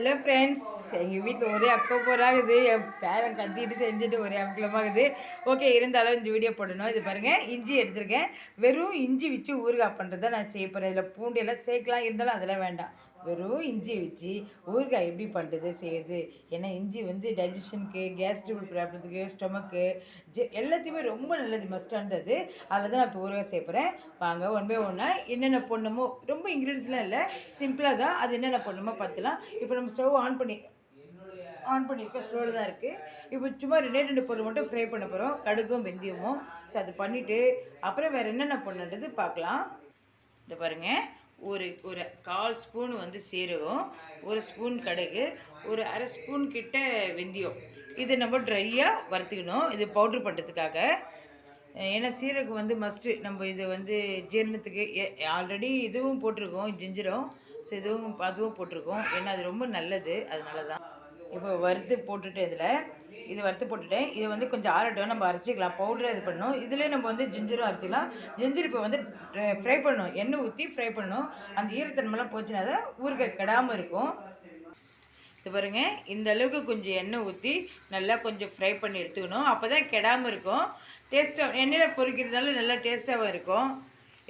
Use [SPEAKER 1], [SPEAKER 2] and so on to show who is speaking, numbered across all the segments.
[SPEAKER 1] Hello friends எங்கள் வீட்டில் ஒரே அக்கோ போராகுது என் பேரன் கத்திட்டு செஞ்சுட்டு ஒரே அமக்கலமாகுது ஓகே இருந்தாலும் இந்த வீடியோ போடணும். இது பாருங்கள் இஞ்சி எடுத்திருக்கேன். வெறும் இஞ்சி வச்சு ஊறுகாய் பண்ணுறது நான் செய்ய போகிறேன் இதில் பூண்டு எல்லாம் சேர்க்கலாம் இருந்தாலும் அதெல்லாம் வேண்டாம். வெறும் இஞ்சி வச்சு ஊறுகாய் எப்படி பண்ணுறது செய்யுது ஏன்னா இஞ்சி வந்து டைஜஷனுக்கு கேஸ் ட்ரிபிள் ப்ராப்ளத்துக்கு ஸ்டொமக்கு ஜெ எல்லாத்தையுமே ரொம்ப நல்லது மஸ்டானது அதில் தான் நான் இப்போ ஊறுகாய் செய்ய போகிறேன் வாங்க ஒன் பை ஒன்னாக என்னென்ன பொண்ணுமோ ரொம்ப இன்க்ரீடியன்ஸ்லாம் இல்லை சிம்பிளாக தான் அது என்னென்ன பொண்ணுமோ பார்த்துலாம் இப்போ நம்ம ஸ்டவ் ஆன் பண்ணி ஆன் பண்ணியிருக்கோம் ஸ்லோவில் தான் இருக்குது இப்போ சும்மா ரெண்டே ரெண்டு பொருள் மட்டும் ஃப்ரை பண்ண போகிறோம் கடுகும் வெந்தயமும். ஸோ அது பண்ணிவிட்டு அப்புறம் வேறு என்னென்ன பண்ணுன்றது பார்க்கலாம். இந்த பாருங்கள் ஒரு ஒரு கால் ஸ்பூன் வந்து சீரகம் ஒரு ஸ்பூன் கடுகு ஒரு அரை ஸ்பூன் கிட்ட வெந்தயம். இதை நம்ம ட்ரையாக வறுத்துக்கணும். இது பவுட்ரு பண்ணுறதுக்காக ஏன்னா சீரகம் வந்து மஸ்ட்டு நம்ம இது வந்து ஜீரணத்துக்கு ஆல்ரெடி இதுவும் போட்டிருக்கோம் ஜிஞ்சரம். ஸோ இதுவும் அதுவும் போட்டிருக்கோம். ஏன்னா அது ரொம்ப நல்லது. அதனால தான் இப்போ வறுத்து போட்டுட்டு இதில் இது வறுத்து போட்டுட்டேன் இது வந்து கொஞ்சம் ஆறட்டும் நம்ம அரைச்சிக்கலாம் பவுடர் இது பண்ணணும். இதுலேயே நம்ம வந்து ஜிஞ்சரும் அரைச்சிக்கலாம். ஜிஞ்சர் இப்போ வந்து ஃப்ரை பண்ணணும். எண்ணெய் ஊற்றி ஃப்ரை பண்ணணும். அந்த ஈரத்தன்மைலாம் போச்சுன்னா தான் ஊறுகாய் கெடாமல் இருக்கும். இது பாருங்க இந்த அளவுக்கு கொஞ்சம் எண்ணெய் ஊற்றி நல்லா கொஞ்சம் ஃப்ரை பண்ணி எடுத்துக்கணும். அப்போ தான் கெடாமல் இருக்கும் டேஸ்ட்டாக எண்ணெயில் பொரிக்கிறதுனால நல்லா டேஸ்ட்டாகவும் இருக்கும்.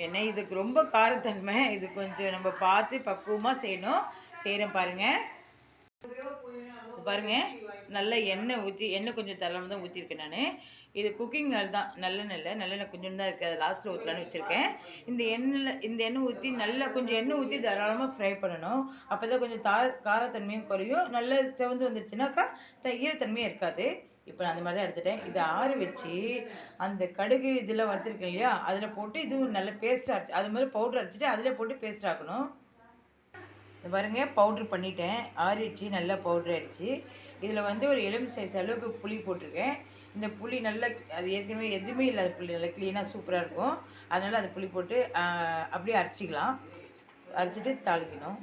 [SPEAKER 1] ஏன்னா இதுக்கு ரொம்ப காரத்தன்மை. இது கொஞ்சம் நம்ம பார்த்து பக்குவமாக செய்யணும். செய்கிறேன் பாருங்கள் பாருங்கள் நல்ல எண்ணெய் ஊற்றி எண்ணெய் கொஞ்சம் தரலாமல் தான் ஊற்றிருக்கேன் நான். இது குக்கிங் ஆயில் தான். நல்லெண்ணெய் இல்லை நல்லெண்ணெய் கொஞ்சம் தான் இருக்குது அதை லாஸ்ட்டில் ஊற்றலான்னு வச்சுருக்கேன். இந்த எண்ணெயில் இந்த எண்ணெய் ஊற்றி நல்லா கொஞ்சம் எண்ணெய் ஊற்றி தாராளமாக ஃப்ரை பண்ணணும். அப்போ தான் கொஞ்சம் தா காரத்தன்மையும் குறையும். நல்ல செவந்து வந்துருச்சுனாக்கா த ஈரத்தன்மையும் இருக்காது. இப்போ நான் அந்த மாதிரி தான் எடுத்துட்டேன். இதை ஆற வச்சு அந்த கடுகு இதெல்லாம் வறுத்துருக்கேன் இல்லையா? அதில் போட்டு இதுவும் நல்ல பேஸ்ட்டாக அரைச்சி அது மாதிரி பவுட்ரு அரைச்சிட்டு அதில் போட்டு பேஸ்ட் ஆக்கணும். பாருங்க பவுட்ரு பண்ணிட்டேன். ஆறிடுச்சு நல்லா பவுட்ரு ஆயிடுச்சு. இதில் வந்து ஒரு எலும்பு சைஸ் அளவுக்கு புளி போட்டிருக்கேன். இந்த புளி நல்லா அது ஏற்கனவே எதுவுமே இல்லாத புளி நல்லா க்ளீனாக சூப்பராக இருக்கும். அதனால் அது புளி போட்டு அப்படியே அரைச்சிக்கலாம். அரைச்சிட்டு தாளிக்கணும்.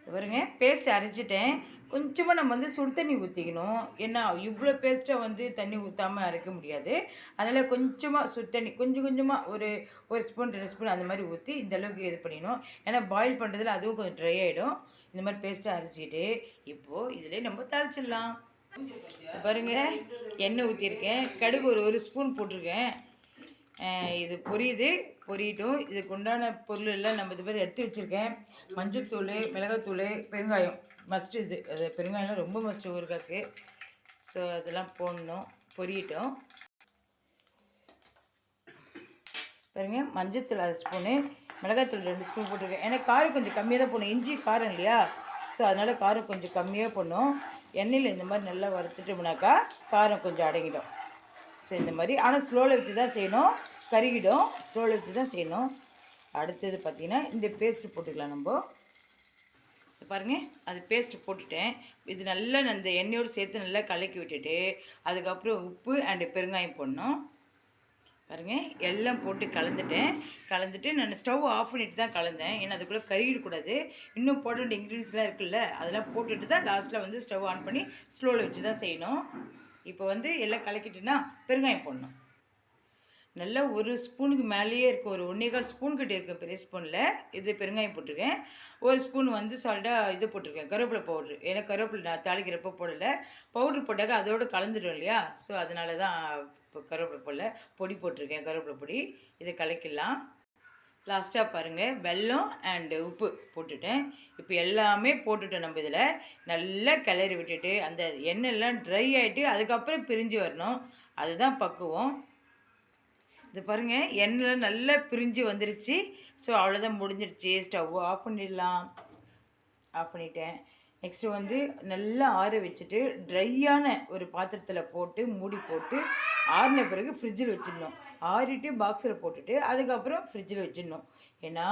[SPEAKER 1] இது பாருங்க பேஸ்ட் அரைச்சிட்டேன். கொஞ்சமாக நம்ம வந்து சுடு தண்ணி ஊற்றிக்கணும் ஏன்னா இவ்வளோ பேஸ்ட்டாக வந்து தண்ணி ஊற்றாமல் அரைக்க முடியாது. அதனால் கொஞ்சமாக சுடு தண்ணி கொஞ்சம் கொஞ்சமாக ஒரு ஒரு ஸ்பூன் ரெண்டு ஸ்பூன் அந்த மாதிரி ஊற்றி இந்த அளவுக்கு இது பண்ணிடணும். ஏன்னா பாயில் பண்ணுறதுல அதுவும் கொஞ்சம் ட்ரை ஆகிடும் இந்த மாதிரி பேஸ்ட்டை அரைச்சிட்டு இப்போது இதிலே நம்ம தாளிச்சிடலாம். பாருங்கள் எண்ணெய் ஊற்றிருக்கேன் கடுகு ஒரு ஒரு ஸ்பூன் போட்டிருக்கேன். இது பொரியுது பொரியட்டும். இதுக்கு உண்டான பொருள் எல்லாம் நம்ம இது மாதிரி எடுத்து வச்சுருக்கேன். மஞ்சத்தூள் மிளகாத்தூள் பெருங்காயம். மஸ்ட்டு இது அது பெருங்காயம்லாம் ரொம்ப மஸ்ட்டு ஊறுகாய்க்கு ஸோ அதெல்லாம் போடணும். பொரியட்டும். பாருங்க மஞ்சத்தூள் அரை ஸ்பூனு மிளகாத்தூள் ரெண்டு ஸ்பூன் போட்டிருக்கேன். ஏன்னா காரம் கொஞ்சம் கம்மியாக தான் போடணும். இஞ்சி காரம் இல்லையா? ஸோ அதனால் காரம் கொஞ்சம் கம்மியாக போடணும். எண்ணெயில் இந்த மாதிரி நல்லா வறுத்துட்டோம்னாக்கா காரம் கொஞ்சம் அடங்கிடும். ஸோ இந்த மாதிரி. ஆனால் ஸ்லோவில் வச்சு தான் செய்யணும். கருகிடும். ஸ்லோவில் வச்சு தான் செய்யணும். அடுத்தது பார்த்திங்கன்னா இந்த பேஸ்ட்டு போட்டுக்கலாம் நம்ம. பாருங்கள் அது பேஸ்ட்டு போட்டுட்டேன். இது நல்லா அந்த எண்ணெயோடு சேர்த்து நல்லா கலக்கி விட்டுட்டு அதுக்கப்புறம் உப்பு அண்டு பெருங்காயம் போடணும். பாருங்கள் எல்லாம் போட்டு கலந்துட்டேன். கலந்துட்டு நான் ஸ்டவ் ஆஃப் பண்ணிட்டு தான் கலந்தேன். ஏன்னா அதுக்குள்ளே கருகிடக்கூடாது இன்னும் போட வேண்டிய இன்க்ரீடியன்ஸ்லாம் இருக்குல்ல அதெல்லாம் போட்டுட்டு தான் லாஸ்ட்டில் வந்து ஸ்டவ் ஆன் பண்ணி ஸ்லோவில் வச்சு தான் செய்யணும். இப்போ வந்து எல்லாம் கலக்கிட்டுனா பெருங்காயம் போடணும். நல்லா ஒரு ஸ்பூனுக்கு மேலேயே இருக்குது ஒரு ஒன்றேகால் ஸ்பூன் கிட்டே இருக்குது பெரிய ஸ்பூனில் இது பெருங்காயம் போட்டிருக்கேன். ஒரு ஸ்பூன் வந்து சால்ட்டாக இது போட்டிருக்கேன் கருவேப்பிலை பவுட்ரு ஏன்னா கருவேப்பிலை நான் தாளிக்கிறப்போ போடலை. பவுட்ரு போட்டாக்க அதோடு கலந்துடும் இல்லையா? ஸோ அதனால தான் இப்போ கருவேப்பிலை போடல. பொடி போட்டிருக்கேன் கருவேப்பிலை பொடி. இதை கலக்கிடலாம். லாஸ்ட்டாக பாருங்கள் வெல்லம் அண்டு உப்பு போட்டுட்டேன். இப்போ எல்லாமே போட்டுட்டோம் நம்ம இதில். நல்லா கிளறி விட்டுட்டு அந்த எண்ணெய்லாம் ட்ரை ஆகிட்டு அதுக்கப்புறம் பிரிஞ்சு வரணும். அதுதான் பக்குவம். இது பாருங்கள் எண்ணெயில் நல்லா பிரிஞ்சு வந்துருச்சு. ஸோ அவ்வளோதான் முடிஞ்சிருச்சு. ஸ்டவ் ஆஃப் பண்ணிடலாம். ஆஃப் பண்ணிட்டேன். நெக்ஸ்ட்டு வந்து நல்லா ஆற வச்சுட்டு ட்ரையான ஒரு பாத்திரத்தில் போட்டு மூடி போட்டு ஆறின பிறகு ஃப்ரிட்ஜில் வச்சிடணும். ஆறிட்டு பாக்ஸில் போட்டுட்டு அதுக்கப்புறம் ஃப்ரிட்ஜில் வச்சிடணும். ஏன்னா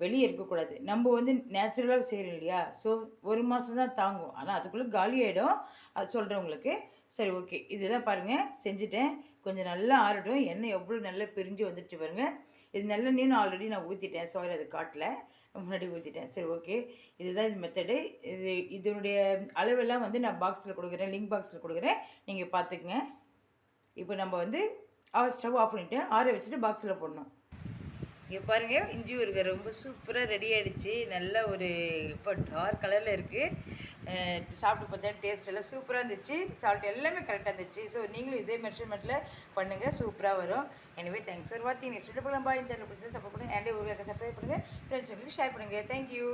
[SPEAKER 1] வெளியே இருக்கக்கூடாது. நம்ம வந்து நேச்சுரலாக செய்கிறோம் இல்லையா? ஸோ ஒரு மாதம் தான் தாங்கும். ஆனால் அதுக்குள்ளே காலி ஆகிடும் அது சொல்கிறவங்களுக்கு சரி ஓகே. இதுதான் பாருங்கள் செஞ்சுட்டேன். கொஞ்சம் நல்லா ஆறட்டும். எண்ணெய் எவ்வளோ நல்லா பிரிஞ்சு வந்துடுச்சு பாருங்கள் இது நல்ல நீனும் ஆல்ரெடி நான் ஊற்றிட்டேன் சாரி அது காட்டில். முன்னாடி ஊற்றிட்டேன் சரி ஓகே. இதுதான் இது மெத்தடு இது இதனுடைய அளவெல்லாம் வந்து நான் பாக்ஸில் கொடுக்குறேன். லிங்க் பாக்ஸில் கொடுக்குறேன். நீங்கள் பார்த்துக்குங்க இப்போ நம்ம வந்து ஸ்டவ் ஆஃப் பண்ணிவிட்டு ஆற வச்சுட்டு பாக்ஸில் போடணும். இங்கே பாருங்கள் இஞ்சி ஊறுகாய் ரொம்ப சூப்பராக ரெடி ஆகிடுச்சி நல்ல ஒரு இப்போ டார்க் கலரில் இருக்குது சாப்பிட்டு பார்த்தா டேஸ்ட் எல்லாம் சூப்பராக இருந்துச்சு. சால்ட் எல்லாமே கரெக்டாக இருந்துச்சு. ஸோ நீங்களும் இதே மெஷர்மெண்ட்டில் பண்ணுங்கள் சூப்பராக வரும். எனவே தேங்க்ஸ் ஃபார் வாட்சிங் நெக்ஸ்ட் வீடியோ போகலாம் பாய் சேனல் பிடிச்சி சப்போர்ட் பண்ணுங்கள் அண்டே ஒரு சப்ஸ்கிரைப் பண்ணுங்கள் ஃப்ரெண்ட்ஸ் உங்களுக்கு ஷேர் பண்ணுங்கள் தேங்க்யூ